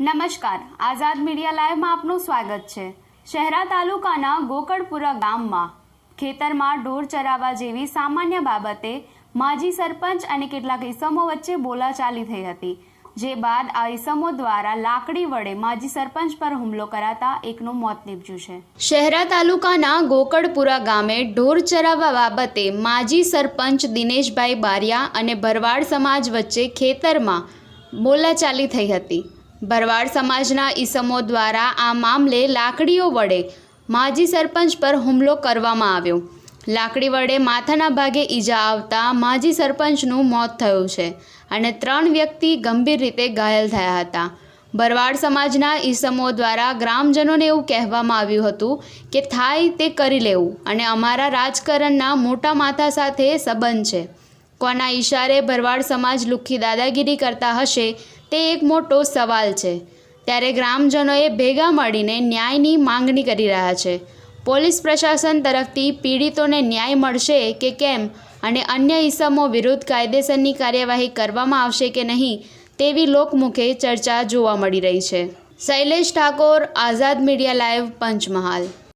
નમસ્કાર. આઝાદ મીડિયા લાઈવમાં આપનું સ્વાગત છે. શહેરા તાલુકાના ગોકળપુરા ગામમાં ખેતરમાં ઢોર ચરાવવા જેવી સામાન્ય બાબતે માજી સરપંચ અને કેટલાક ઈસમો વચ્ચે બોલાચાલી થઈ હતી. જે બાદ આ ઈસમો દ્વારા લાકડી વડે માજી સરપંચ પર હુમલો કરાતા એકનું મોત નીપજ્યું છે. શહેરા તાલુકાના ગોકળપુરા ગામે ઢોર ચરાવવા બાબતે માજી સરપંચ દિનેશભાઈ બારિયા અને ભરવાડ સમાજ વચ્ચે ખેતરમાં બોલાચાલી થઈ હતી. ભરવાડ સમાજના ઈસમો દ્વારા આ મામલે લાકડીઓ વડે માજી સરપંચ પર હુમલો કરવામાં આવ્યો. લાકડી વડે માથાના ભાગે ઈજા આવતા માજી સરપંચનું મોત થયું છે અને ત્રણ વ્યક્તિ ગંભીર રીતે ઘાયલ થયા હતા. ભરવાડ સમાજના ઈસમો દ્વારા ગ્રામજનોને એવું કહેવામાં આવ્યું હતું કે થાય તે કરી લેવું અને અમારા રાજકારણના મોટા માથા સાથે સંબંધ છે. કોના ઈશારે ભરવાડ સમાજ લુખ્ખી દાદાગીરી કરતા હશે તે એક મોટો સવાલ છે. ત્યારે ગ્રામજનોએ ભેગા મળીને ન્યાયની માંગણી કરી રહ્યા છે. પોલીસ પ્રશાસન તરફથી પીડિતોને ન્યાય મળશે કે કેમ અને અન્ય ઇસમો વિરુદ્ધ કાયદેસરની કાર્યવાહી કરવામાં આવશે કે નહીં તેવી લોકમુખે ચર્ચા જોવા મળી રહી છે. Shailesh Thakor, Azad media live, Panchmahal.